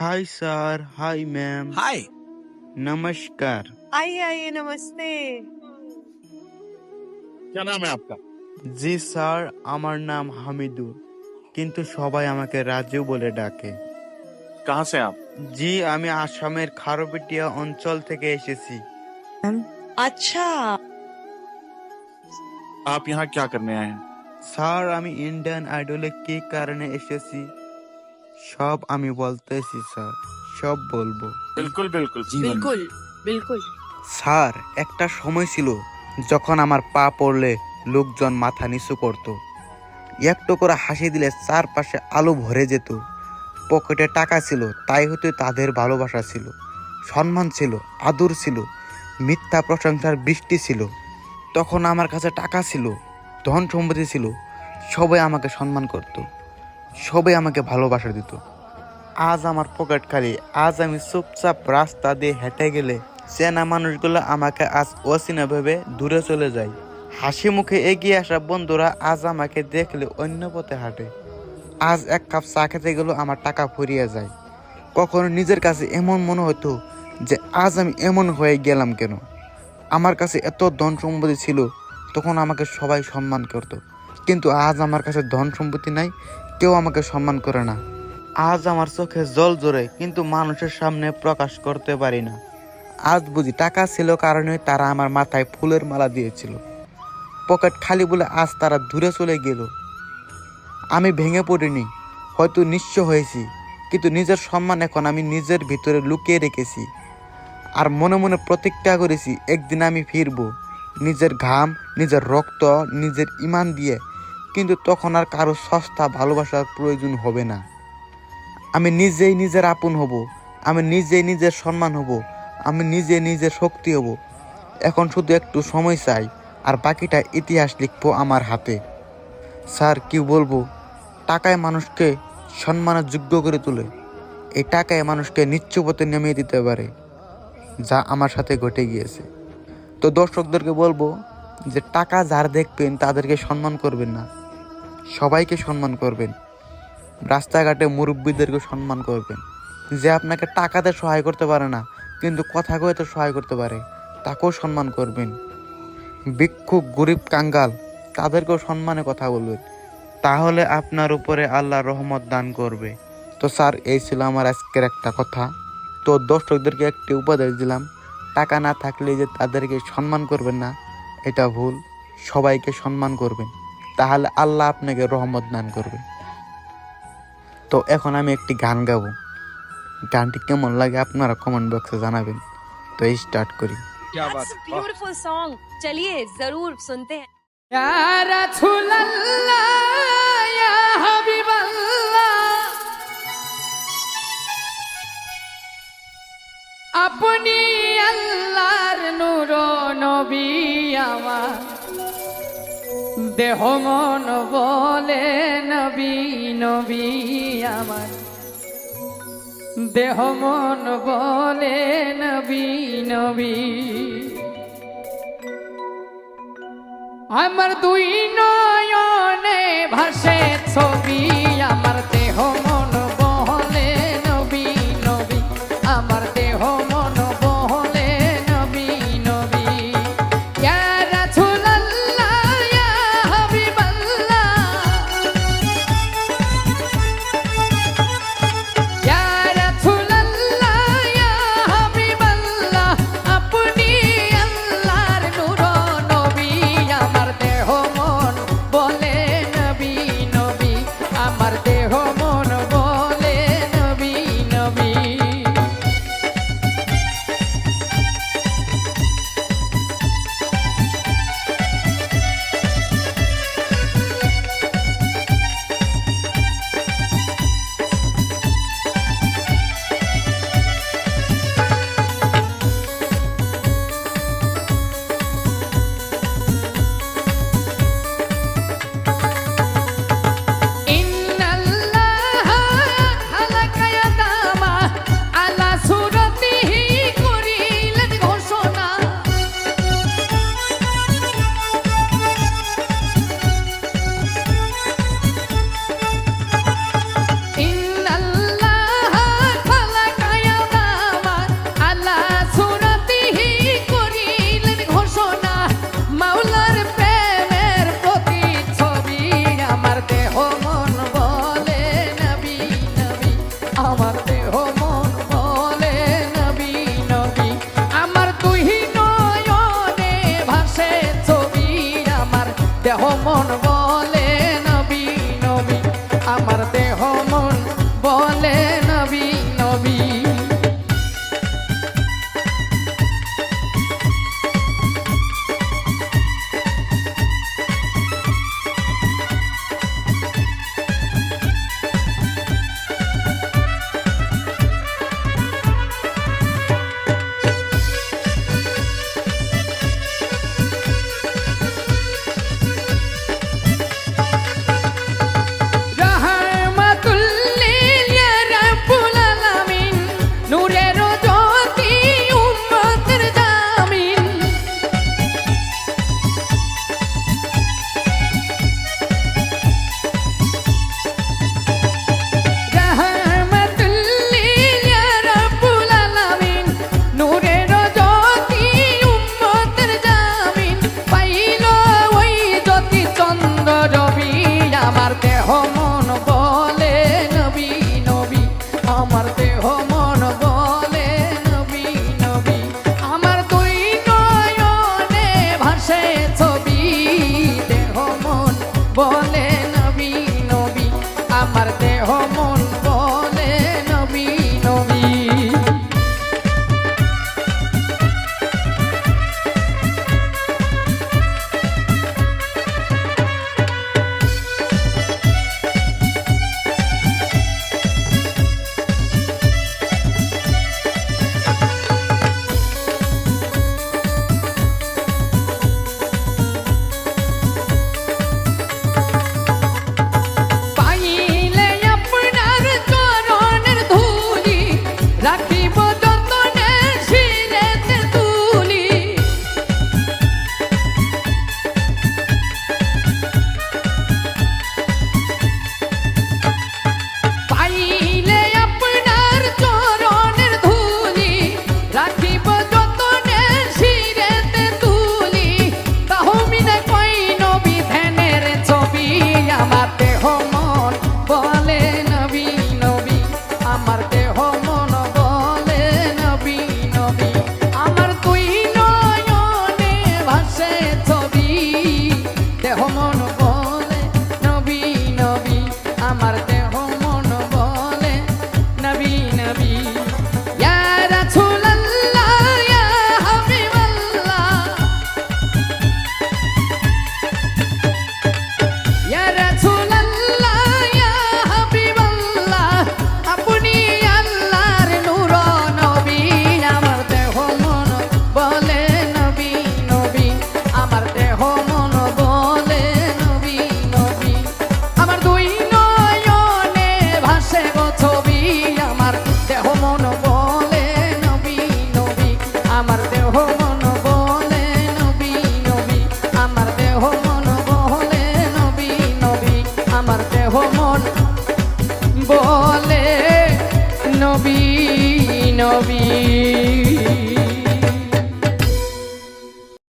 Hi sir hi ma'am hi নমস্কার आइए आइए नमस्ते क्या नाम জি স্যার আমার নাম হামিদুর। কিন্তু সবাই আমাকে রাজু বলে ডাকে। कहाँ से आप? জি আমি আসামের খারবেটিয়া অঞ্চল থেকে এসেছি। আচ্ছা। आप यहाँ क्या करने आए हैं স্যার আমি ইন্ডিয়ান আইডলে কি কারণে এসেছি সব আমি বলতেছি স্যার সব বলবো बिल्कुल बिल्कुल बिल्कुल बिल्कुल স্যার একটা সময় ছিল যখন আমার পা পড়লে লোকজন মাথা নিচু করত একটু করে হাসি দিলে চারপাশে আলো ভরে যেত পকেটে টাকা ছিল তাই হয়তো তাদের ভালোবাসা ছিল সম্মান ছিল আদর ছিল মিথ্যা প্রশংসার বৃষ্টি ছিল তখন আমার কাছে টাকা ছিল, ধন সম্পত্তি ছিল, সবাই আমাকে সম্মান করত, সবাই আমাকে ভালোবাসা দিত। আজ আমার পকেট খালি আজ আমি চুপচাপ রাস্তা দিয়ে হেঁটে গেলে চেনা মানুষগুলো আমাকে আজ অচেনা ভেবে দূরে চলে যায়। হাসি মুখে এগিয়ে আসা বন্ধুরা আজ আমাকে দেখলে অন্য পথে হাঁটে। আজ এক কাপ চা খেতে গেলেও আমার টাকা ফুরিয়ে যায়। কখনো নিজের কাছে এমন মনে হতো যে আজ আমি এমন হয়ে গেলাম কেন? আমার কাছে এত ধন সম্পত্তি ছিল, তখন আমাকে সবাই সম্মান করতো। কিন্তু আজ আমার কাছে ধন সম্পত্তি নাই, কেউ আমাকে সম্মান করে না। আজ আমার চোখে জল জোরে কিন্তু মানুষের সামনে প্রকাশ করতে পারি না। আজ বুঝি টাকা ছিল কারণে তারা আমার মাথায় ফুলের মালা দিয়েছিল। পকেট খালি বলে আজ তারা দূরে চলে গেল। আমি ভেঙে পড়িনি, হয়তো নিঃস্ব হয়েছি, কিন্তু নিজের সম্মান এখন আমি নিজের ভিতরে লুকিয়ে রেখেছি। আর মনে মনে প্রতিজ্ঞা করেছি, একদিন আমি ফিরবো। নিজের ঘাম, নিজের রক্ত, নিজের ইমান দিয়ে। কিন্তু তখন আর কারও সস্তা ভালোবাসার প্রয়োজন হবে না। আমি নিজেই নিজের আপন হব, আমি নিজেই নিজের সম্মান হব, আমি নিজে নিজের শক্তি হব। এখন শুধু একটু সময় চাই, আর বাকিটা ইতিহাস লিখব আমার হাতে। স্যার, কি বলব? টাকায় মানুষকে সম্মানের যোগ্য করে তোলে। এই টাকায় মানুষকে নিচ্ছ পথে নেমে দিতে পারে। যা আমার সাথে ঘটে গিয়েছে। তো দর্শকদেরকে বলব যে টাকা যার দেখবেন তাদেরকে সম্মান করবেন না। সবাইকে সম্মান করবেন। রাস্তাঘাটে মুরব্বীদেরকে সম্মান করবেন। যে আপনাকে টাকাতে সহায় করতে পারে না, কিন্তু কথা কয়ে তো সহায় করতে পারে, তাকেও সম্মান করবেন। ভিক্ষুক, গরিব, কাঙ্গাল, তাদেরকেও সম্মানে কথা বলবেন। তাহলে আপনার উপরে আল্লাহ রহমত দান করবে। তো স্যার, এই ছিল আমার আজকের একটা কথা। তো দর্শকদেরকে একটি উপদেশ দিলাম টাকা না থাকলে যে তাদেরকে সম্মান করবেন না এটা ভুল। সবাইকে সম্মান করবেন তাহলে আল্লাহ আপনাকে রহমত দান করবে। তো এখন আমি একটি গান গাবো। গানটি কেমন লাগে আপনারা কমেন্ট বক্সে জানাবেন। তো এই স্টার্ট করি জরুর শুনতে chaliye আপনি আল্লাহর নূর নবী আমার। দেহ মন বলে নবী নবী আমার। দেহ মন বলে নবী নবী। আমার দুই নয়নে ভাসে ছবি, আমার দেহ সে ছবি দেহ মন বলে নবী নবী আমার দেহ মন নবী।